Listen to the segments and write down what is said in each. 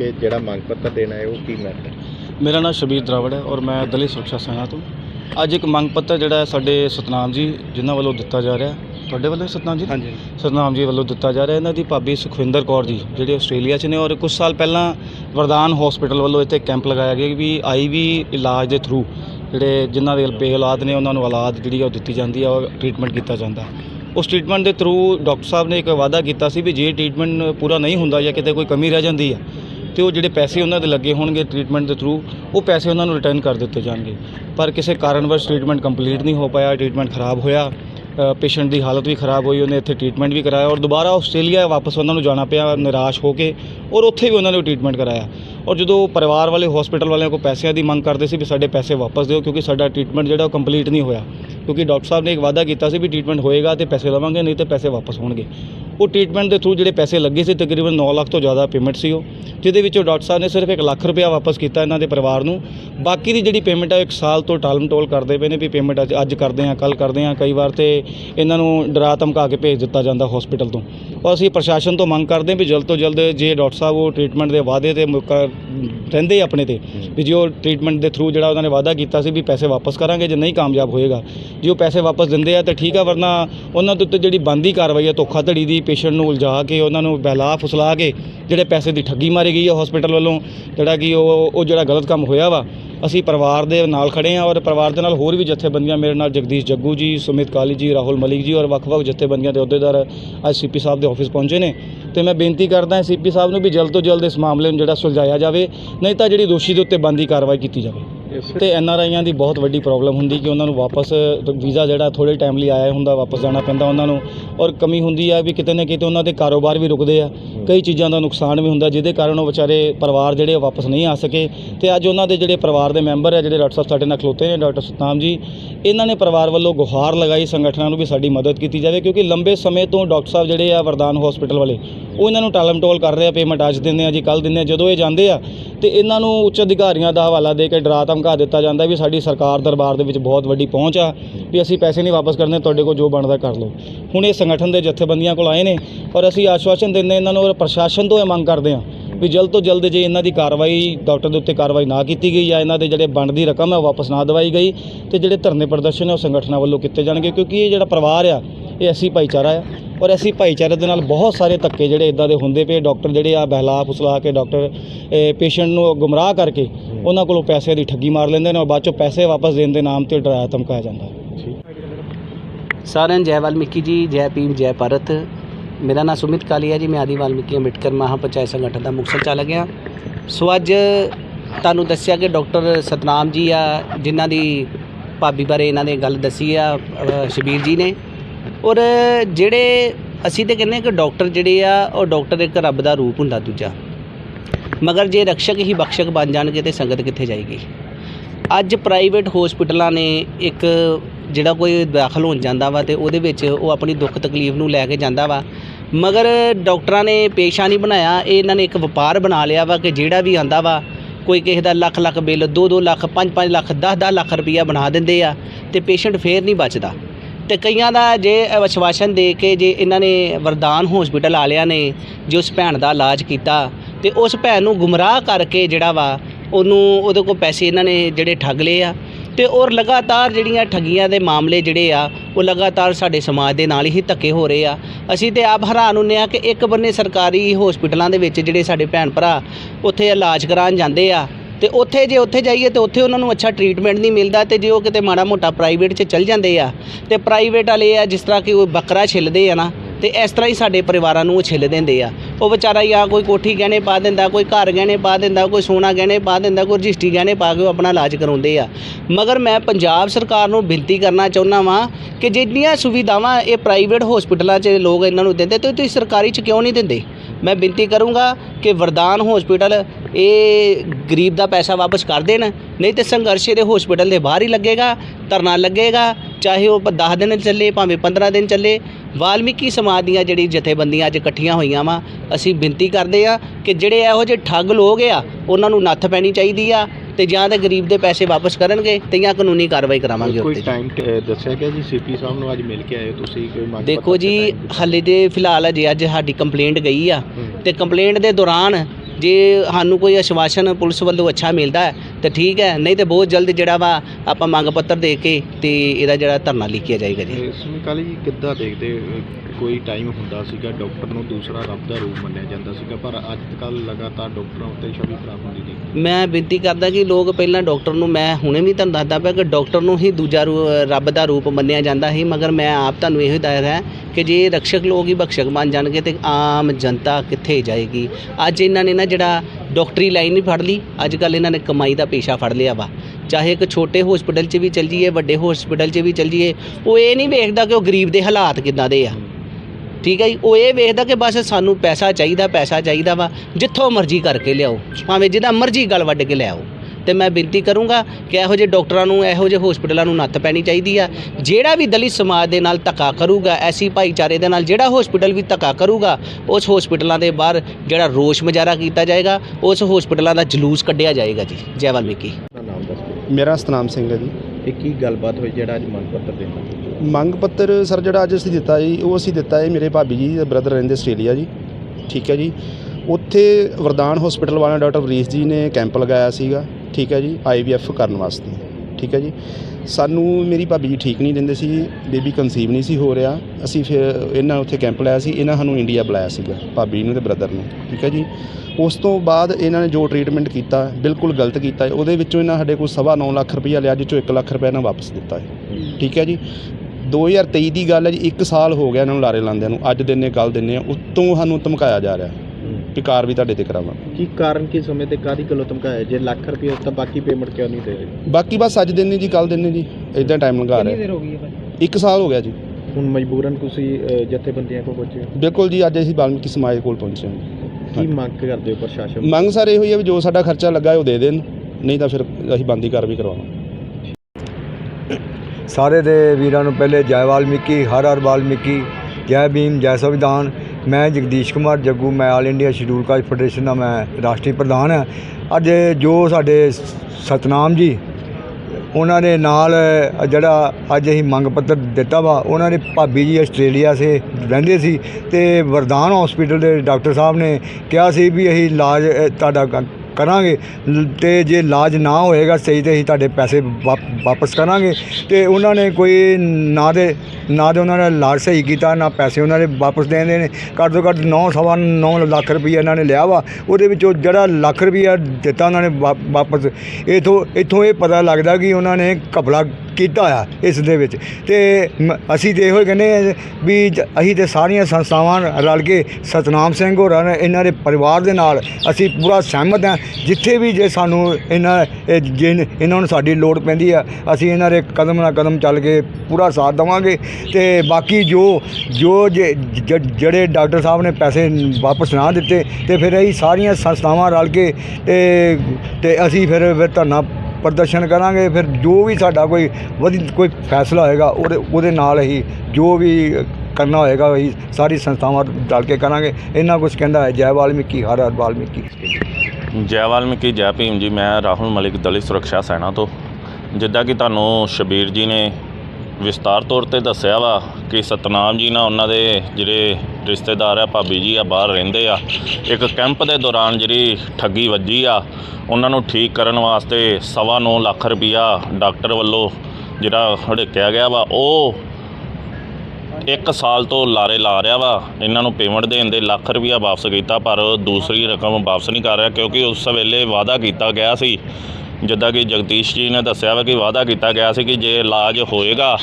ਕਿ ਜਿਹੜਾ ਮੰਗ ਪੱਤਰ ਦੇਣਾ ਹੈ ਉਹ ਕੀ ਮੈਟਰ ਮੇਰਾ ਨਾਮ ਸ਼ਬੀਰ ਦਰਾਵੜ ਹੈ ਔਰ ਮੈਂ ਦਲਿਤ ਸੁਰੱਖਿਆ ਸੈਨਾ ਤੋਂ। ਅੱਜ ਇੱਕ ਮੰਗ ਪੱਤਰ ਜਿਹੜਾ ਹੈ ਸਾਡੇ ਸਤਨਾਮ ਜੀ ਜਿਨ੍ਹਾਂ ਵੱਲੋਂ ਦਿੱਤਾ ਜਾ ਰਿਹਾ ਤੁਹਾਡੇ ਵੱਲੋਂ ਹੀ ਸਤਨਾਮ ਜੀ? ਹਾਂਜੀ ਸਤਨਾਮ ਜੀ ਵੱਲੋਂ ਦਿੱਤਾ ਜਾ ਰਿਹਾ ਇਹਨਾਂ ਦੀ ਭਾਬੀ ਸੁਖਵਿੰਦਰ ਕੌਰ ਜੀ ਜਿਹੜੇ ਆਸਟ੍ਰੇਲੀਆ 'ਚ ਨੇ ਔਰ ਕੁਝ ਸਾਲ ਪਹਿਲਾਂ ਵਰਦਾਨ ਹਸਪੀਟਲ ਵੱਲੋਂ ਇੱਥੇ ਕੈਂਪ ਲਗਾਇਆ ਗਿਆ ਵੀ ਆਈ ਵੀ ਇਲਾਜ ਦੇ ਥਰੂ ਜਿਹੜੇ ਜਿਨ੍ਹਾਂ ਦੇ ਬੇ ਔਲਾਦ ਨੇ ਉਹਨਾਂ ਨੂੰ ਔਲਾਦ ਜਿਹੜੀ ਆ ਉਹ ਦਿੱਤੀ ਜਾਂਦੀ ਆ ਔਰ ਟ੍ਰੀਟਮੈਂਟ ਕੀਤਾ ਜਾਂਦਾ। ਉਸ ਟ੍ਰੀਟਮੈਂਟ ਦੇ ਥਰੂ ਡਾਕਟਰ ਸਾਹਿਬ ਨੇ ਇੱਕ ਵਾਅਦਾ ਕੀਤਾ ਸੀ ਵੀ ਜੇ ਟ੍ਰੀਟਮੈਂਟ ਪੂਰਾ ਨਹੀਂ ਹੁੰਦਾ ਜਾਂ ਕਿਤੇ ਕੋਈ ਕਮੀ ਰਹਿ ਜਾਂਦੀ ਆ ਤੇ ਉਹ ਜਿਹੜੇ ਪੈਸੇ ਉਹਨਾਂ ਦੇ ਲੱਗੇ ਹੋਣਗੇ ਟ੍ਰੀਟਮੈਂਟ ਦੇ ਥਰੂ ਉਹ ਪੈਸੇ ਉਹਨਾਂ ਨੂੰ ਰਿਟਰਨ ਕਰ ਦਿੱਤੇ ਜਾਣਗੇ। ਪਰ ਕਿਸੇ ਕਾਰਨਵਸ਼ ਟ੍ਰੀਟਮੈਂਟ ਕੰਪਲੀਟ ਨਹੀਂ ਹੋ ਪਾਇਆ ਟ੍ਰੀਟਮੈਂਟ ਖਰਾਬ ਹੋਇਆ ਪੇਸ਼ੈਂਟ ਦੀ ਹਾਲਤ ਵੀ ਖਰਾਬ ਹੋਈ, ਉਹਨੇ ਇੱਥੇ ਟ੍ਰੀਟਮੈਂਟ ਵੀ ਕਰਾਇਆ ਔਰ ਦੁਬਾਰਾ ਆਸਟ੍ਰੇਲੀਆ ਵਾਪਸ ਉਹਨਾਂ ਨੂੰ ਜਾਣਾ ਪਿਆ, ਨਿਰਾਸ਼ ਹੋ ਕੇ ਔਰ ਉੱਥੇ ਵੀ ਉਹਨਾਂ ਨੇ ਟ੍ਰੀਟਮੈਂਟ ਕਰਾਇਆ। ਔਰ ਜਦੋਂ ਪਰਿਵਾਰ ਵਾਲੇ ਹਸਪੀਟਲ ਵਾਲਿਆਂ ਕੋਲ ਪੈਸਿਆਂ ਦੀ ਮੰਗ ਕਰਦੇ ਸੀ ਵੀ ਸਾਡੇ ਪੈਸੇ ਵਾਪਸ ਦਿਓ, ਕਿਉਂਕਿ ਸਾਡਾ ਟ੍ਰੀਟਮੈਂਟ ਜਿਹੜਾ ਉਹ ਕੰਪਲੀਟ ਨਹੀਂ ਹੋਇਆ। ਕਿਉਂਕਿ ਡਾਕਟਰ ਸਾਹਿਬ ਨੇ ਇੱਕ ਵਾਅਦਾ ਕੀਤਾ ਸੀ ਵੀ ਟ੍ਰੀਟਮੈਂਟ ਹੋਏਗਾ ਤੇ ਪੈਸੇ ਲਵਾਂਗੇ, ਨਹੀਂ ਤੇ ਪੈਸੇ ਵਾਪਸ ਹੋਣਗੇ। ਉਹ ਟ੍ਰੀਟਮੈਂਟ ਦੇ ਥਰੂ ਜਿਹੜੇ ਪੈਸੇ ਲੱਗੇ ਸੀ, ਤਕਰੀਬਨ 9 ਲੱਖ ਤੋਂ ਜ਼ਿਆਦਾ ਪੇਮੈਂਟ ਸੀ ਉਹ, ਜਿਹਦੇ ਵਿੱਚੋਂ ਡਾਕਟਰ ਸਾਹਿਬ ਨੇ ਸਿਰਫ 1 ਲੱਖ ਰੁਪਇਆ ਵਾਪਸ ਕੀਤਾ ਇਹਨਾਂ ਦੇ ਪਰਿਵਾਰ ਨੂੰ। ਬਾਕੀ ਦੀ ਜਿਹੜੀ ਪੇਮੈਂਟ ਹੈ ਇੱਕ ਸਾਲ ਤੋਂ ਟਾਲਮ ਟੋਲ ਕਰਦੇ ਪਏ ਨੇ ਵੀ ਪੇਮੈਂਟ ਅੱਜ ਅੱਜ ਕਰਦੇ ਹਾਂ ਕੱਲ ਕਰਦੇ ਹਾਂ। ਕਈ ਵਾਰ ਤੇ ਇਹਨਾਂ ਨੂੰ ਡਰਾ ਧਮਕਾ ਕੇ ਭੇਜ ਦਿੱਤਾ ਜਾਂਦਾ ਹਸਪੀਟਲ ਤੋਂ। ਔਰ ਅਸੀਂ ਪ੍ਰਸ਼ਾਸਨ ਤੋਂ ਮੰਗ ਕਰਦੇ ਹਾਂ ਵੀ ਜਲਦ ਤੋਂ ਜਲਦ ਜੇ ਡਾਕਟਰ ਸਾਹਿਬ ਉਹ ਟ੍ਰੀਟਮੈਂਟ ਦੇ ਵਾਅਦੇ ਤੇ ਮੁੱਕਰ ਰਹਿੰਦੇ ਆਪਣੇ ਤੇ। ਵੀ ਜੇ ਉਹ ਟ੍ਰੀਟਮੈਂਟ ਦੇ ਥਰੂ ਜਿਹੜਾ ਉਹਨਾਂ ਨੇ ਵਾਅਦਾ ਕੀਤਾ ਸੀ ਵੀ ਪੈਸੇ ਵਾਪਸ ਕਰਾਂਗੇ ਜੇ ਨਹੀਂ ਕਾਮਯਾਬ ਹੋਏਗਾ ਜੇ ਉਹ ਪੈਸੇ ਵਾਪਸ ਦਿੰਦੇ ਆ ਤਾਂ ਠੀਕ ਆ ਵਰਨਾ ਉਹਨਾਂ ਦੇ ਉੱਤੇ ਜਿਹੜੀ ਬੰਦੀ ਕਾਰਵਾਈ ਹੈ ਧੋਖਾਧੜੀ ਦੀ ਪੇਸ਼ੈਂਟ ਨੂੰ ਉਲਝਾ ਕੇ ਉਹਨਾਂ ਨੂੰ ਬਹਿਲਾ ਫੁਸਲਾ ਕੇ ਜਿਹੜੇ ਪੈਸੇ ਦੀ ਠੱਗੀ ਮਾਰੀ ਗਈ ਹੈ ਹਸਪੀਟਲ ਵੱਲੋਂ ਜਿਹੜਾ ਕਿ ਉਹ ਉਹ ਜਿਹੜਾ ਗਲਤ ਕੰਮ ਹੋਇਆ ਵਾ ਅਸੀਂ ਪਰਿਵਾਰ ਦੇ ਨਾਲ ਖੜੇ ਹਾਂ ਔਰ ਪਰਿਵਾਰ ਦੇ ਨਾਲ ਹੋਰ ਵੀ ਜਥੇਬੰਦੀਆਂ ਮੇਰੇ ਨਾਲ ਜਗਦੀਸ਼ ਜੱਗੂ ਜੀ, ਸੁਮਿਤ ਕਾਲੀ ਜੀ, ਰਾਹੁਲ ਮਲਿਕ ਜੀ ਔਰ ਵੱਖ-ਵੱਖ ਜਥੇਬੰਦੀਆਂ ਦੇ ਅਹੁਦੇਦਾਰ ਅੱਜ ਸੀਪੀ ਸਾਹਿਬ ਦੇ ਆਫਿਸ ਪਹੁੰਚੇ ਨੇ। ਤੇ ਮੈਂ ਬੇਨਤੀ ਕਰਦਾ ਹਾਂ ਸੀਪੀ ਸਾਹਿਬ ਨੂੰ ਵੀ ਜਲਦ ਤੋਂ ਜਲਦ ਇਸ ਮਾਮਲੇ ਨੂੰ ਜਿਹੜਾ ਸੁਲਝਾਇਆ ਜਾਵੇ, ਨਹੀਂ ਤਾਂ ਜਿਹੜੀ ਦੋਸ਼ੀ ਦੇ ਉੱਤੇ ਬੰਦੀ ਕਾਰਵਾਈ ਕੀਤੀ ਜਾਵੇ। ਤੇ ਐਨ ਆਰ ਆਈਆਂ ਦੀ ਬਹੁਤ ਵੱਡੀ ਪ੍ਰੋਬਲਮ ਹੁੰਦੀ ਕਿ ਉਹਨਾਂ ਨੂੰ ਵਾਪਸ ਵੀਜ਼ਾ ਜਿਹੜਾ ਥੋੜੇ ਟਾਈਮ ਲਈ ਆਇਆ ਹੁੰਦਾ ਵਾਪਸ ਜਾਣਾ ਪੈਂਦਾ ਉਹਨਾਂ ਨੂੰ। ਔਰ ਕਮੀ ਹੁੰਦੀ ਆ ਵੀ ਕਿਤੇ ਨਾ ਕਿਤੇ ਉਹਨਾਂ ਦੇ ਕਾਰੋਬਾਰ ਵੀ ਰੁਕਦੇ ਆ। ਕਈ ਚੀਜ਼ਾਂ ਦਾ ਨੁਕਸਾਨ ਵੀ ਹੁੰਦਾ ਜਿਹਦੇ ਕਾਰਨ ਉਹ ਵਿਚਾਰੇ ਪਰਿਵਾਰ ਜਿਹੜੇ ਵਾਪਸ ਨਹੀਂ ਆ ਸਕੇ। ਤੇ ਅੱਜ ਉਹਨਾਂ ਦੇ ਜਿਹੜੇ ਪਰਿਵਾਰ ਦੇ ਮੈਂਬਰ ਆ ਜਿਹੜੇ ਡਾਕਟਰ ਸਾਹਿਬ ਸਾਡੇ ਨਾਲ ਖਲੋਤੇ ਨੇ ਡਾਕਟਰ ਸਤਨਾਮ ਜੀ ਇਹਨਾਂ ਨੇ ਪਰਿਵਾਰ ਵੱਲੋਂ ਗੁਹਾਰ ਲਗਾਈ ਸੰਗਠਨਾਂ ਨੂੰ ਵੀ ਸਾਡੀ ਮਦਦ ਕੀਤੀ ਜਾਵੇ ਕਿਉਂਕਿ ਲੰਬੇ ਸਮੇਂ ਤੋਂ ਡਾਕਟਰ ਸਾਹਿਬ ਜਿਹੜੇ ਆ ਵਰਦਾਨ ਹਸਪੀਟਲ ਵਾਲੇ ਉਹ ਇਹਨਾਂ ਨੂੰ ਟਾਲਮ ਟੋਲ ਕਰ ਰਹੇ ਆ ਪੇਮੈਂਟ ਅੱਜ ਦਿੰਦੇ ਆ ਜੀ ਕੱਲ ਦਿੰਦੇ ਆ ਜਦੋਂ ਇਹ ਜਾਂਦੇ ਆ ਤੇ ਇਹਨਾਂ ਨੂੰ ਉੱਚ ਅਧਿਕਾਰੀਆਂ ਦਾ ਹਵਾਲਾ ਦੇ ਕੇ ਡਰਾ ਧਮਕਾ ਦਿੱਤਾ ਜਾਂਦਾ ਵੀ ਸਾਡੀ ਸਰਕਾਰ ਦਰਬਾਰ ਦੇ ਵਿੱਚ ਬਹੁਤ ਵੱਡੀ ਪਹੁੰਚ ਆ, ਵੀ ਅਸੀਂ ਪੈਸੇ ਨਹੀਂ ਵਾਪਸ ਕਰਨੇ, ਤੁਹਾਡੇ ਕੋਲ ਜੋ ਬਣਦਾ ਕਰ ਲਓ। ਹੁਣ ਇਹ ਸੰਗਠਨ ਦੇ ਜਥੇਬੰਦੀਆਂ ਕੋਲ ਆਏ ਨੇ ਔਰ ਅਸੀਂ ਆਸ਼ਵਾਸਨ ਦਿੰਦੇ ਇਹਨਾਂ ਨੂੰ ਔਰ ਪ੍ਰਸ਼ਾਸਨ ਤੋਂ ਇਹ ਮੰਗ ਕਰਦੇ ਹਾਂ ਵੀ ਜਲਦ ਤੋਂ ਜਲਦ ਜੇ ਇਹਨਾਂ ਦੀ ਕਾਰਵਾਈ ਡਾਕਟਰ ਦੇ ਉੱਤੇ ਕਾਰਵਾਈ ਨਾ ਕੀਤੀ ਗਈ ਜਾਂ ਇਹਨਾਂ ਦੇ ਜਿਹੜੇ ਬਣਦੀ ਰਕਮ ਹੈ ਉਹ ਵਾਪਸ ਨਾ ਦਵਾਈ ਗਈ ਤੇ ਜਿਹੜੇ ਧਰਨੇ ਪ੍ਰਦਰਸ਼ਨ ਹੈ ਉਹ ਸੰਗਠਨਾਂ ਵੱਲੋਂ ਕੀਤੇ ਜਾਣਗੇ ਕਿਉਂਕਿ ਇਹ ਜਿਹੜਾ ਪਰਿਵਾਰ ਆ ਇਹ ਅਸੀਂ ਭਾਈਚਾਰਾ ਆ ਔਰ ਅਸੀਂ ਭਾਈਚਾਰੇ ਦੇ ਨਾਲ ਬਹੁਤ ਸਾਰੇ ਧੱਕੇ ਜਿਹੜੇ ਇਦਾਂ ਦੇ ਹੁੰਦੇ ਪਏ ਡਾਕਟਰ ਜਿਹੜੇ ਆ ਬਹਿਲਾ ਫੁਸਲਾ ਕੇ ਡਾਕਟਰ ਪੇਸ਼ੈਂਟ ਨੂੰ ਗੁੰਮਰਾਹ ਕਰਕੇ ਉਹਨਾਂ ਕੋਲੋਂ ਪੈਸੇ ਦੀ ਠੱਗੀ ਮਾਰ ਲੈਂਦੇ ਨੇ ਔਰ ਬਾਅਦ ਚੋਂ ਪੈਸੇ ਵਾਪਸ ਦੇਣ ਦੇ ਨਾਮ ਤੇ ਡਰਾਇਆ ਧਮਕਾਇਆ ਜਾਂਦਾ। ਸਾਰਿਆਂ ਨੂੰ ਜੈ ਵਾਲਮੀਕੀ ਜੀ ਜੈ ਭੀਮ ਜੈ ਭਾਰਤ। ਮੇਰਾ ਨਾਮ ਸੁਮਿਤ ਕਾਲੀਆ ਜੀ, ਮੈਂ ਆਦੀ ਵਾਲਮੀਕੀ ਅੰਬੇਡਕਰ ਮਹਾ ਪੰਚਾਇਤ ਸੰਗਠਨ ਦਾ ਮੁੱਖ ਸੰਚਾਲਕ ਹਾਂ। ਸੋ ਅੱਜ ਤੁਹਾਨੂੰ ਦੱਸਿਆ ਕਿ ਡਾਕਟਰ ਸਤਨਾਮ ਜੀ ਆ, ਜਿਨ੍ਹਾਂ ਦੀ ਭਾਬੀ ਬਾਰੇ ਇਹਨਾਂ ਨੇ ਗੱਲ ਦੱਸੀ ਆ ਸ਼ਬੀਰ ਜੀ ਨੇ। ਔਰ ਜਿਹੜੇ ਅਸੀਂ ਤੇ ਕਹਿੰਦੇ ਹਾਂ ਕਿ ਡਾਕਟਰ ਜਿਹੜੇ ਆ, ਉਹ ਡਾਕਟਰ ਇੱਕ ਰੱਬ ਦਾ ਰੂਪ ਹੁੰਦਾ ਦੂਜਾ। ਮਗਰ ਜੇ ਰਕਸ਼ਕ ਹੀ ਬਖਸ਼ਕ ਬਣ ਜਾਣਗੇ ਤੇ ਸੰਗਤ ਕਿੱਥੇ ਜਾਏਗੀ? ਅੱਜ ਪ੍ਰਾਈਵੇਟ ਹਸਪੀਟਲਾਂ ਨੇ ਇੱਕ ਜਿਹੜਾ ਕੋਈ ਦਾਖਲ ਹੋਣ ਜਾਂਦਾ ਵਾ ਤੇ ਉਹਦੇ ਵਿੱਚ ਉਹ ਆਪਣੀ ਦੁੱਖ ਤਕਲੀਫ ਨੂੰ ਲੈ ਕੇ ਜਾਂਦਾ ਵਾ। ਮਗਰ ਡਾਕਟਰਾਂ ਨੇ ਪੇਸ਼ਾ ਨਹੀਂ ਬਣਾਇਆ, ਇਹ ਇਹਨਾਂ ਨੇ ਇੱਕ ਵਪਾਰ ਬਣਾ ਲਿਆ ਵਾ ਕਿ ਜਿਹੜਾ ਵੀ ਆਂਦਾ ਵਾ, ਕੋਈ ਕਿਸੇ ਦਾ ਲੱਖ ਲੱਖ ਬਿੱਲ 2-2 ਲੱਖ 5-5 ਲੱਖ 10-10 ਲੱਖ ਰੁਪਈਆ ਬਣਾ ਦਿੰਦੇ ਆ ਤੇ ਪੇਸ਼ੈਂਟ ਫੇਰ ਨਹੀਂ ਬਚਦਾ। ਤੇ ਕਈਆਂ ਦਾ ਜੇ ਵਿਸ਼ਵਾਸਨ ਦੇ ਕੇ ਜੇ ਇਹਨਾਂ ਨੇ ਵਰਦਾਨ ਹਸਪੀਟਲ ਵਾਲਿਆਂ ਨੇ ਜੇ ਉਸ ਭੈਣ ਦਾ ਇਲਾਜ ਕੀਤਾ, ਤੇ ਉਸ ਭੈਣ ਨੂੰ ਗੁੰਮਰਾਹ ਕਰਕੇ ਜਿਹੜਾ ਵਾ, ਉਹਨੂੰ ਉਹਦੇ ਕੋਲ ਪੈਸੇ ਇਹਨਾਂ ਨੇ ਜਿਹੜੇ ਠੱਗ ਲਏ ਆ ਤੇ ਔਰ ਲਗਾਤਾਰ ਜਿਹੜੀਆਂ ਠੱਗੀਆਂ ਦੇ ਮਾਮਲੇ ਜਿਹੜੇ ਆ, ਉਹ ਲਗਾਤਾਰ ਸਾਡੇ ਸਮਾਜ ਦੇ ਨਾਲ ਹੀ ਧੱਕੇ ਹੋ ਰਹੇ ਆ। ਅਸੀਂ ਤੇ ਆਪ ਹੈਰਾਨ ਹੁੰਨੇ ਆ ਕਿ ਇੱਕ ਬੰਨੇ ਸਰਕਾਰੀ ਹਸਪੀਟਲਾਂ ਦੇ ਵਿੱਚ ਜਿਹੜੇ ਸਾਡੇ ਭੈਣ ਭਰਾ ਉੱਥੇ ਇਲਾਜ ਕਰਾਉਣ ਜਾਂਦੇ ਆ ਤੇ ਉੱਥੇ ਜੇ ਉੱਥੇ ਜਾਈਏ ਤੇ ਉੱਥੇ ਉਹਨਾਂ ਨੂੰ ਅੱਛਾ ਟ੍ਰੀਟਮੈਂਟ ਨਹੀਂ ਮਿਲਦਾ ਤੇ ਜੇ ਉਹ ਕਿਤੇ ਮਾੜਾ ਮੋਟਾ ਪ੍ਰਾਈਵੇਟ 'ਚ ਚੱਲ ਜਾਂਦੇ ਆ ਤੇ ਪ੍ਰਾਈਵੇਟ ਵਾਲੇ ਆ ਜਿਸ ਤਰ੍ਹਾਂ ਕਿ ਉਹ ਬੱਕਰਾ ਛਿੱਲਦੇ ਆ ਨਾ ਤੇ ਇਸ ਤਰ੍ਹਾਂ ਹੀ ਸਾਡੇ ਪਰਿਵਾਰਾਂ ਨੂੰ ਉਹ ਛਿੱਲ ਦਿੰਦੇ ਆ। ਉਹ ਵਿਚਾਰਾ ਜਾਂ ਕੋਈ ਕੋਠੀ ਗਹਿਣੇ ਪਾ ਦਿੰਦਾ, ਕੋਈ ਘਰ ਗਹਿਣੇ ਪਾ ਦਿੰਦਾ, ਕੋਈ ਸੋਨਾ ਗਹਿਣੇ ਪਾ ਦਿੰਦਾ, ਕੋਈ ਰਜਿਸਟਰੀ ਗਹਿਣੇ ਪਾ ਕੇ ਉਹ ਆਪਣਾ ਇਲਾਜ ਕਰਾਉਂਦੇ ਆ। ਮਗਰ ਮੈਂ ਪੰਜਾਬ ਸਰਕਾਰ ਨੂੰ ਬੇਨਤੀ ਕਰਨਾ ਚਾਹੁੰਦਾ ਵਾਂ ਕਿ ਜਿੰਨੀਆਂ ਸੁਵਿਧਾਵਾਂ ਇਹ ਪ੍ਰਾਈਵੇਟ ਹਸਪੀਟਲਾਂ 'ਚ ਲੋਕ ਇਹਨਾਂ ਨੂੰ ਦਿੰਦੇ ਤੇ ਤੁਸੀਂ ਸਰਕਾਰੀ 'ਚ ਕਿਉਂ ਨਹੀਂ ਦਿੰਦੇ? ਮੈਂ ਬੇਨਤੀ ਕਰੂੰਗਾ ਕਿ ਵਰਦਾਨ ਹਸਪੀਟਲ ਇਹ ਗਰੀਬ ਦਾ ਪੈਸਾ ਵਾਪਸ ਕਰ ਦੇਣ, ਨਹੀਂ ਤੇ ਸੰਘਰਸ਼ ਇਹਦੇ ਹਸਪੀਟਲ ਦੇ ਬਾਹਰ ਹੀ ਲੱਗੇਗਾ, ਧਰਨਾ ਲੱਗੇਗਾ, ਚਾਹੇ ਉਹ 10 ਦਿਨ ਚੱਲੇ, ਭਾਵੇਂ 15 ਦਿਨ ਚੱਲੇ। ਵਾਲਮੀਕੀ ਸਮਾਜ ਦੀਆਂ ਜਿਹੜੀ ਜਥੇਬੰਦੀਆਂ ਅੱਜ ਇਕੱਠੀਆਂ ਹੋਈਆਂ ਵਾ, ਅਸੀਂ ਬੇਨਤੀ ਕਰਦੇ ਆ ਕਿ ਜਿਹੜੇ ਇਹੋ ਜਿਹੇ ਠੱਗ ਲੋਕ ਆ, ਉਹਨਾਂ ਨੂੰ ਨੱਥ ਪੈਣੀ ਚਾਹੀਦੀ ਆ। ਤੇ ਜਾਂ ਤੇ ਗਰੀਬ ਦੇ ਪੈਸੇ ਵਾਪਸ ਕਰਨਗੇ ਤੇ ਜਾਂ ਕਾਨੂੰਨੀ ਕਾਰਵਾਈ ਕਰਾਵਾਂਗੇ ਕੋਈ ਟਾਈਮ ਦੱਸਿਆ ਗਿਆ ਜੀ ਸੀਪੀ ਸਾਹਿਬ ਨੂੰ ਅੱਜ ਮਿਲ ਕੇ ਆਏ ਤੁਸੀਂ ਕੋਈ ਮੰਗ ਦੇਖੋ ਜੀ ਹਾਲੇ ਦੇ ਫਿਲਹਾਲ ਅਜੇ ਅੱਜ ਸਾਡੀ ਕੰਪਲੇਂਟ ਗਈ ਆ। ਤੇ ਕੰਪਲੇਂਟ ਦੇ ਦੌਰਾਨ ਜੇ ਸਾਨੂੰ ਕੋਈ ਆਸ਼ਵਾਸਨ ਪੁਲਿਸ ਵੱਲੋਂ ਅੱਛਾ ਮਿਲਦਾ ਹੈ ਤੇ ਠੀਕ ਹੈ ਨਹੀਂ ਤੇ ਬਹੁਤ ਜਲਦ ਜਿਹੜਾ ਵਾ ਆਪਾਂ ਮੰਗ ਪੱਤਰ ਦੇ ਕੇ ਤੇ ਇਹਦਾ ਜਿਹੜਾ ਧਰਨਾ ਲਿਖਿਆ ਜਾਏਗਾ ਜੀ। ਤੇ ਸੁਮੀ ਕਾਲੀ ਜੀ ਕਿੱਦਾਂ ਦੇਖਦੇ ਅਹ, ਕੋਈ ਟਾਈਮ ਹੁੰਦਾ ਸੀਗਾ ਡਾਕਟਰ ਨੂੰ ਦੂਸਰਾ ਰੱਬ ਦਾ ਰੂਪ ਮੰਨਿਆ ਜਾਂਦਾ ਸੀਗਾ ਪਰ ਅੱਜ ਕੱਲ ਲਗਾਤਾਰ ਡਾਕਟਰਾਂ ਉੱਤੇ ਛਵੀ ਖਰਾਬ ਹੁੰਦੀ ਦੇਖੀ ਮੈਂ ਬੇਨਤੀ ਕਰਦਾ ਕਿ ਲੋਕ ਪਹਿਲਾਂ ਡਾਕਟਰ ਨੂੰ ਮੈਂ ਹੁਣੇ ਵੀ ਤੁਹਾਨੂੰ ਦੱਸਦਾ ਪਿਆ ਕਿ ਡਾਕਟਰ ਨੂੰ ਹੀ ਦੂਜਾ ਰੂ- ਰੱਬ ਦਾ ਰੂਪ ਮੰਨਿਆ ਜਾਂਦਾ ਸੀ ਮਗਰ ਮੈਂ ਆਪ ਤੁਹਾਨੂੰ ਇਹੋ ਦੱਸ ਰਿਹਾ ਕਿ ਜੇ ਰਕਸ਼ਕ ਲੋਕ ਹੀ ਬਖਸ਼ਕ ਬਣ ਜਾਣਗੇ ਤੇ ਆਮ ਜਨਤਾ ਕਿੱਥੇ ਜਾਏਗੀ। ਅੱਜ ਇਹਨਾਂ ਨੇ ਨਾ ਜਿਹੜਾ ਡਾਕਟਰੀ ਲਾਈਨ ਨਹੀਂ ਫੜ ਲਈ। ਅੱਜ ਕੱਲ ਇਹਨਾਂ ਨੇ ਕਮਾਈ ਦਾ ਪੇਸ਼ਾ ਫੜ ਲਿਆ ਵਾ। ਚਾਹੇ ਇੱਕ ਛੋਟੇ ਹਸਪੀਟਲ 'ਚ ਵੀ ਚਲ ਜਾਈਏ ਵੱਡੇ ਹਸਪੀਟਲ 'ਚ ਵੀ ਚਲ ਜਾਈਏ ਉਹ ਇਹ ਨਹੀਂ ਵੇਖਦਾ ਕਿ ਉਹ ਗਰੀਬ ਦੇ ਹਾਲਾਤ ਕਿੱਦਾਂ ਦੇ ਆ। ਠੀਕ ਹੈ ਜੀ? ਉਹ ਇਹ ਵੇਖਦਾ ਕਿ ਬਸ ਸਾਨੂੰ ਪੈਸਾ ਚਾਹੀਦਾ ਪੈਸਾ ਚਾਹੀਦਾ ਵਾ। ਜਿੱਥੋਂ ਮਰਜ਼ੀ ਕਰਕੇ ਲਿਆਓ। ਭਾਵੇਂ ਜਿਹਦਾ ਮਰਜ਼ੀ ਗੱਲ ਵੱਢ ਕੇ ਲਿਆਓ ਤੇ ਮੈਂ ਬੇਨਤੀ ਕਰੂੰਗਾ ਕਿ ਇਹੋ ਜਿਹੇ ਡਾਕਟਰਾਂ ਨੂੰ ਇਹੋ ਜਿਹੇ ਹਸਪੀਟਲਾਂ ਨੂੰ ਨੱਥ ਪੈਣੀ ਚਾਹੀਦੀ ਆ। ਜਿਹੜਾ ਵੀ ਦਲਿਤ ਸਮਾਜ ਦੇ ਨਾਲ ਧੱਕਾ ਕਰੂਗਾ ਐਸੀ ਭਾਈਚਾਰੇ ਦੇ ਨਾਲ ਜਿਹੜਾ ਹਸਪੀਟਲ ਵੀ ਧੱਕਾ ਕਰੂਗਾ ਉਸ ਹਸਪੀਟਲਾਂ ਦੇ ਬਾਹਰ ਜਿਹੜਾ ਰੋਸ਼ ਮੁਜ਼ਾਹਰਾ ਕੀਤਾ ਜਾਏਗਾ ਉਸ ਹਸਪੀਟਲਾਂ ਦਾ ਜਲੂਸ ਕੱਢਿਆ ਜਾਏਗਾ ਜੀ। ਜੈ ਵਾਲਮੀਕੀ। ਮੇਰਾ ਸਤਨਾਮ ਸਿੰਘ ਹੈ ਜੀ। ਇਹ ਕੀ ਗੱਲਬਾਤ ਹੋਈ ਜਿਹੜਾ ਅੱਜ ਮੰਗ ਪੱਤਰ ਦੇਣਾ ਮੰਗ ਪੱਤਰ ਸਰ ਜਿਹੜਾ ਅੱਜ ਅਸੀਂ ਦਿੱਤਾ ਜੀ ਉਹ ਅਸੀਂ ਦਿੱਤਾ ਹੈ ਮੇਰੇ ਭਾਬੀ ਜੀ ਦੇ ਬ੍ਰਦਰ ਰਹਿੰਦੇ ਆਸਟ੍ਰੇਲੀਆ ਜੀ। ਠੀਕ ਹੈ ਜੀ। ਉੱਥੇ ਵਰਦਾਨ ਹਸਪੀਟਲ ਵਾਲਿਆਂ ਡਾਕਟਰ ਵਰੀਸ ਜੀ ਨੇ ਕੈਂਪ ਲਗਾਇਆ ਸੀਗਾ। ਠੀਕ ਹੈ ਜੀ ਆਈਵੀਐਫ ਕਰਨ ਵਾਸਤੇ। ਠੀਕ ਹੈ ਜੀ। ਸਾਨੂੰ ਮੇਰੀ ਭਾਬੀ ਜੀ ਠੀਕ ਨਹੀਂ ਰਹਿੰਦੇ ਸੀ, ਬੇਬੀ ਕਨਸੀਵ ਨਹੀਂ ਸੀ ਹੋ ਰਿਹਾ। ਅਸੀਂ ਫਿਰ ਇਹਨਾਂ ਉੱਥੇ ਕੈਂਪ ਲਾਇਆ ਸੀ, ਇਹਨਾਂ ਸਾਨੂੰ ਇੰਡੀਆ ਬੁਲਾਇਆ ਸੀਗਾ, ਭਾਬੀ ਨੂੰ ਤੇ ਬ੍ਰਦਰ ਨੂੰ। ਠੀਕ ਹੈ ਜੀ। ਉਸ ਤੋਂ ਬਾਅਦ ਇਹਨਾਂ ਨੇ ਜੋ ਟ੍ਰੀਟਮੈਂਟ ਕੀਤਾ, ਬਿਲਕੁਲ ਗਲਤ ਕੀਤਾ ਹੈ। ਉਹਦੇ ਵਿੱਚੋਂ ਇਹਨਾਂ ਸਾਡੇ ਕੋਲ ਸਵਾ ਨੌ ਲੱਖ ਰੁਪਈਆ ਲਿਆ ਜਿਸ ਚੋਂ 1 ਲੱਖ ਰੁਪਏ ਇਹਨਾਂ ਵਾਪਸ ਦਿੱਤਾ ਹੈ। ਠੀਕ ਹੈ ਜੀ। 2023 ਦੀ ਗੱਲ ਹੈ ਜੀ 1 ਸਾਲ ਹੋ ਗਿਆ ਇਹਨਾਂ ਨੂੰ ਲਾਰੇ ਲਾਉਂਦਿਆਂ ਨੂੰ। ਅੱਜ ਦਿਨੇ ਕੱਲ ਦਿਨੇ ਆ। ਉਤੋਂ ਸਾਨੂੰ ਧਮਕਾਇਆ ਜਾ ਰਿਹਾ। ਵੀ ਕਾਰ ਵੀ ਤੁਹਾਡੇ ਤੇ ਕਰਾਵਾਂਗੇ ਕੀ ਕਾਰਨ ਕੀ ਸਮੇਂ ਤੇ ਕਾਦੀ ਗੱਲੋਂ ਧਮਕਾਇਆ? ਜੇ ਲੱਖ ਰੁਪਏ ਤਾਂ ਬਾਕੀ ਪੇਮੈਂਟ ਕਿਉਂ ਨਹੀਂ ਦੇ ਰਹੇ? ਬਾਕੀ ਬਸ ਅੱਜ ਦਿਨੇ ਜੀ ਕੱਲ ਦਿਨੇ ਜੀ ਇਦਾਂ ਟਾਈਮ ਲਗਾ ਰਿਹਾ। ਹੋ ਗਈ ਹੈ 1 ਸਾਲ ਹੋ ਗਿਆ ਜੀ। ਹੁਣ ਮਜਬੂਰਨ ਤੁਸੀਂ ਜਥੇਬੰਦੀਆਂ ਕੋਲ ਪਹੁੰਚੇ ਹੋ। ਬਿਲਕੁਲ ਜੀ ਅੱਜ ਅਸੀਂ ਬਾਲਮੀਕੀ ਸਮਾਜ ਕੋਲ ਪਹੁੰਚੇ ਹਾਂ। ਕੀ ਮੰਗ ਕਰਦੇ ਹੋ ਪ੍ਰਸ਼ਾਸਨ ਤੋਂ? ਮੰਗ ਸਾਰੇ ਇਹੋ ਹੀ ਹੈ ਵੀ ਜੋ ਸਾਡਾ ਖਰਚਾ ਲੱਗਾ ਹੈ ਉਹ ਦੇ ਦੇਣ ਨਹੀਂ ਤਾਂ ਫਿਰ ਅਸੀਂ ਬੰਦੀ ਕਾਰਵਾਈ ਕਰਵਾਵਾਂਗੇ। ਸਾਰੇ ਦੇ ਵੀਰਾਂ ਨੂੰ ਪਹਿਲੇ ਜੈ ਵਾਲਮੀਕੀ ਹਰ ਹਰ ਵਾਲਮੀਕੀ ਜੈ ਭੀਮ ਜੈ ਸੰਵਿਧਾਨ ਮੈਂ ਜਗਦੀਸ਼ ਕੁਮਾਰ ਜੱਗੂ, ਮੈਂ all India scheduled caste federation ਦਾ ਮੈਂ ਰਾਸ਼ਟਰੀ ਪ੍ਰਧਾਨ ਹਾਂ। ਅੱਜ ਜੋ ਸਾਡੇ ਸਤਨਾਮ ਜੀ, ਉਹਨਾਂ ਦੇ ਨਾਲ ਜਿਹੜਾ ਅੱਜ ਅਸੀਂ ਮੰਗ ਪੱਤਰ ਦਿੱਤਾ ਵਾ, ਉਹਨਾਂ ਦੇ ਭਾਬੀ ਜੀ ਆਸਟ੍ਰੇਲੀਆ ਸੇ ਰਹਿੰਦੇ ਸੀ ਤੇ ਵਰਦਾਨ ਹਸਪੀਟਲ ਦੇ ਡਾਕਟਰ ਸਾਹਿਬ ਨੇ ਕਿਹਾ ਸੀ ਵੀ ਅਸੀਂ ਇਲਾਜ ਤੁਹਾਡਾ ਕਰਾਂਗੇ। ਲ- ਤੇ ਜੇ ਇਲਾਜ ਨਾ ਹੋਏਗਾ ਸਹੀ ਤੇ ਅਸੀਂ ਤੁਹਾਡੇ ਪੈਸੇ ਵਾਪ- ਵਾਪਸ ਕਰਾਂਗੇ। ਤੇ ਉਹਨਾਂ ਨੇ ਕੋਈ ਨਾ ਦੇ ਨਾ ਦੇ ਉਹਨਾਂ ਨੇ ਇਲਾਜ ਸਹੀ ਕੀਤਾ, ਨਾ ਪੈਸੇ ਉਹਨਾਂ ਨੇ ਵਾਪਸ ਦੇਣੇ ਨੇ ਘੱਟ ਤੋਂ ਘੱਟ 9 ਸਵਾ 9 ਲੱਖ ਰੁਪਈਆ ਇਹਨਾਂ ਨੇ ਲਿਆ ਵਾ। ਉਹਦੇ ਵਿੱਚੋਂ ਜਿਹੜਾ ਲੱਖ ਰੁਪਈਆ ਦਿੱਤਾ ਉਹਨਾਂ ਨੇ ਵਾ- ਵਾਪਸ। ਇਥੋਂ, ਇੱਥੋਂ ਇਹ ਪਤਾ ਲੱਗਦਾ ਕਿ ਉਹਨਾਂ ਨੇ ਘਪਲਾ ਕੀਤਾ ਆ ਇਸ ਦੇ ਵਿੱਚ। ਤੇ ਮ- ਅਸੀਂ ਤੇ ਇਹੋ ਹੀ ਕਹਿੰਦੇ ਹਾਂ ਵੀ ਜ- ਅਸੀਂ ਤੇ ਸਾਰੀਆਂ ਸੰਸਥਾਵਾਂ ਰਲ ਕੇ ਸਤਨਾਮ ਸਿੰਘ ਹੋਰਾਂ ਨੇ ਇਹਨਾਂ ਦੇ ਪਰਿਵਾਰ ਦੇ ਨਾਲ ਅਸੀਂ ਪੂਰਾ ਸਹਿਮਤ ਹਾਂ। ਜਿੱਥੇ ਵੀ ਜੇ ਸਾਨੂੰ ਇਹਨਾਂ, ਇਹ ਜੇ ਇਹਨਾਂ ਨੂੰ ਸਾਡੀ ਲੋੜ ਪੈਂਦੀ ਆ, ਅਸੀਂ ਇਹਨਾਂ ਦੇ ਕਦਮ ਨਾਲ ਕਦਮ ਚੱਲ ਕੇ ਪੂਰਾ ਸਾਥ ਦੇਵਾਂਗੇ। ਤੇ ਬਾਕੀ ਜੋ ਜੋ ਜੇ- ਜ- ਜਿਹੜੇ ਡਾਕਟਰ ਸਾਹਿਬ ਨੇ ਪੈਸੇ ਵਾਪਸ ਨਾ ਦਿੱਤੇ, ਤੇ ਫਿਰ ਅਸੀਂ ਸਾਰੀਆਂ ਸੰਸਥਾਵਾਂ ਰਲ ਕੇ ਤੇ ਤੇ ਅਸੀਂ ਫਿਰ ਫਿਰ ਧਰਨਾ ਪ੍ਰਦਰਸ਼ਨ ਕਰਾਂਗੇ, ਫਿਰ ਜੋ ਵੀ ਸਾਡਾ ਕੋਈ ਵਧੀ, ਕੋਈ ਫੈਸਲਾ ਹੋਏਗਾ, ਉਹਦੇ ਉਹਦੇ ਨਾਲ ਹੀ ਜੋ ਵੀ ਕਰਨਾ ਹੋਏਗਾ ਅਸੀਂ ਸਾਰੀ ਸੰਸਥਾਵਾਂ ਡਲ ਕੇ ਕਰਾਂਗੇ। ਇੰਨਾ ਕੁਝ ਕਹਿੰਦਾ ਹੈ ਜੈ ਵਾਲਮੀਕੀ, ਹਰ ਹਰ ਵਾਲਮੀਕੀ। ਜੈ ਵਾਲਮੀਕੀ, ਜੈ ਭੀਮ ਜੀ, ਮੈਂ ਰਾਹੁਲ ਮਲਿਕ, ਦਲਿਤ ਸੁਰੱਖਿਆ ਸੈਨਾ ਤੋਂ। ਜਿੱਦਾਂ ਕਿ ਤੁਹਾਨੂੰ ਸ਼ਬੀਰ ਜੀ ਨੇ ਵਿਸਤਾਰ ਤੌਰ ਤੇ ਦੱਸਿਆ ਵਾ ਕਿ ਸਤਨਾਮ ਜੀ ਨਾਲ ਉਹਨਾਂ ਦੇ ਜਿਹੜੇ ਰਿਸ਼ਤੇਦਾਰ ਆ, ਭਾਬੀ ਜੀ ਆ, ਬਾਹਰ ਰਹਿੰਦੇ ਆ। ਇੱਕ ਕੈਂਪ ਦੇ ਦੌਰਾਨ ਜਿਹੜੀ ਠੱਗੀ ਵੱਜੀ ਆ, ਉਹਨਾਂ ਨੂੰ ਠੀਕ ਕਰਨ ਵਾਸਤੇ ਸਵਾ ਨੌ ਲੱਖ ਰੁਪਈਆ ਡਾਕਟਰ ਵੱਲੋਂ ਜਿਹੜਾ ਹੜਿੱਕਿਆ ਗਿਆ ਵਾ, ਉਹ ਇੱਕ ਸਾਲ ਤੋਂ ਲਾਰੇ ਲਾ ਰਿਹਾ ਵਾ। ਇਹਨਾਂ ਨੂੰ ਪੇਮੈਂਟ ਦੇਣ ਦੇ ਲੱਖ ਰੁਪਈਆ ਵਾਪਸ ਕੀਤਾ, ਪਰ ਦੂਸਰੀ ਰਕਮ ਵਾਪਸ ਨਹੀਂ ਕਰ ਰਿਹਾ, ਕਿਉਂਕਿ ਉਸ ਵੇਲੇ ਵਾਅਦਾ ਕੀਤਾ ਗਿਆ ਸੀ ਜਿੱਦਾਂ ਕਿ ਜਗਦੀਸ਼ ਜੀ ਨੇ ਦੱਸਿਆ ਵਾ ਕਿ ਵਾਅਦਾ ਕੀਤਾ ਗਿਆ ਸੀ ਕਿ ਜੇ ਇਲਾਜ ਹੋਏਗਾ,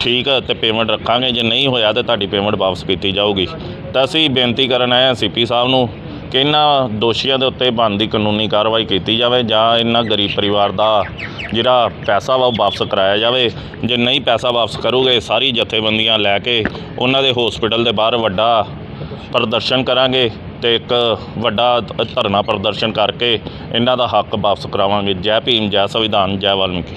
ਠੀਕ ਹੈ ਤੇ ਪੇਮੈਂਟ ਰੱਖਾਂਗੇ, ਜੇ ਨਹੀਂ ਹੋਇਆ ਤੇ ਤੁਹਾਡੀ ਪੇਮੈਂਟ ਵਾਪਸ ਕੀਤੀ ਜਾਊਗੀ। ਤਾਂ ਅਸੀਂ ਬੇਨਤੀ ਕਰਨ ਆਏ ਹਾਂ ਸੀਪੀ ਸਾਹਿਬ ਨੂੰ ਕਿ ਇਹਨਾਂ ਦੋਸ਼ੀਆਂ ਦੇ ਉੱਤੇ ਬਣਦੀ ਕਾਨੂੰਨੀ ਕਾਰਵਾਈ ਕੀਤੀ ਜਾਵੇ ਜਾਂ ਇਹਨਾਂ ਗਰੀਬ ਪਰਿਵਾਰ ਦਾ ਜਿਹੜਾ ਪੈਸਾ ਵਾ ਉਹ ਵਾਪਸ ਕਰਾਇਆ ਜਾਵੇ। ਜੇ ਨਹੀਂ ਪੈਸਾ ਵਾਪਸ ਕਰੋਗੇ, ਸਾਰੀ ਜਥੇਬੰਦੀਆਂ ਲੈ ਕੇ ਉਹਨਾਂ ਦੇ ਹਸਪੀਟਲ ਦੇ ਬਾਹਰ ਵੱਡਾ ਪ੍ਰਦਰਸ਼ਨ ਕਰਾਂਗੇ। ਤੇ ਇੱਕ ਵੱਡਾ ਧਰਨਾ ਪ੍ਰਦਰਸ਼ਨ ਕਰਕੇ ਇਹਨਾਂ ਦਾ ਹੱਕ ਵਾਪਸ ਕਰਾਵਾਂਗੇ। ਜੈ ਭੀਮ, ਜੈ ਸੰਵਿਧਾਨ, ਜੈ ਵਾਲਮੀਕੀ।